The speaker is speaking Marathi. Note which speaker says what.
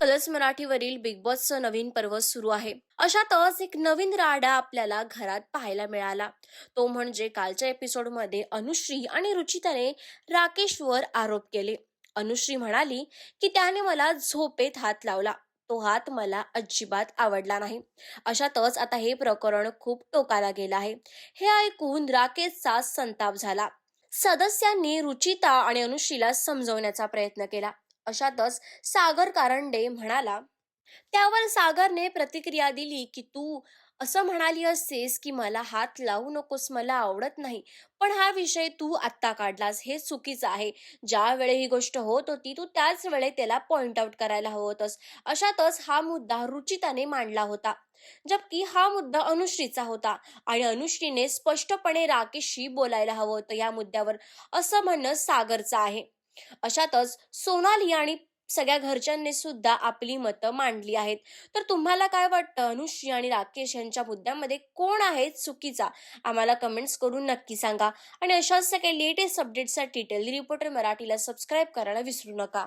Speaker 1: कलर्स मराठीवरील बिग बॉसचं नवीन पर्व सुरू आहे. अशातच एक नवीन राडा आपल्याला घरात पाहायला मिळाला. तो म्हणजे कालच्या एपिसोडमध्ये अनुश्री आणि रुचिताने राकेशवर आरोप केले. अनुश्री म्हणाली की त्याने मला झोपेत हात लावला. तो हात मला अजिबात आवडला नाही. अशातच आता हे प्रकरण खूप टोकाला गेलं आहे. हे ऐकून राकेशचा संताप झाला. सदस्यांनी रुचिता आणि अनुश्रीला समजवण्याचा प्रयत्न केला. अशातच सागर कारंडे म्हणाला त्यावर सागरने प्रतिक्रिया दिली की तू असं म्हणाली असतेस की मला हात लावू नकोस मला आवडत नाही. पण हा विषय तू आत्ता काढलास हे चुकीचं आहे. ज्या वेळे ही गोष्ट होत होती तू त्याच वेळे त्याला पॉइंट आउट करायला हवं होतस. अशातच हा मुद्दा रुचिताने मांडला होता. जबकि हा मुद्दा अनुश्रीचा होता आणि अनुश्रीने स्पष्टपणे राकेशशी बोलायला हवं होतं या मुद्द्यावर असं म्हणणं सागरचं आहे. अशातच सोनाली आणि सगळ्या घरच्यांनी सुद्धा आपली मतं मांडली आहेत. तर तुम्हाला काय वाटतं? अनुश्री आणि राकेश यांच्या मुद्द्यामध्ये कोण आहे चुकीचा? आम्हाला कमेंट्स करून नक्की सांगा. आणि अशाच सगळ्या लेटेस्ट अपडेट्ससाठी टेली रिपोर्टर मराठीला सबस्क्राईब करायला विसरू नका.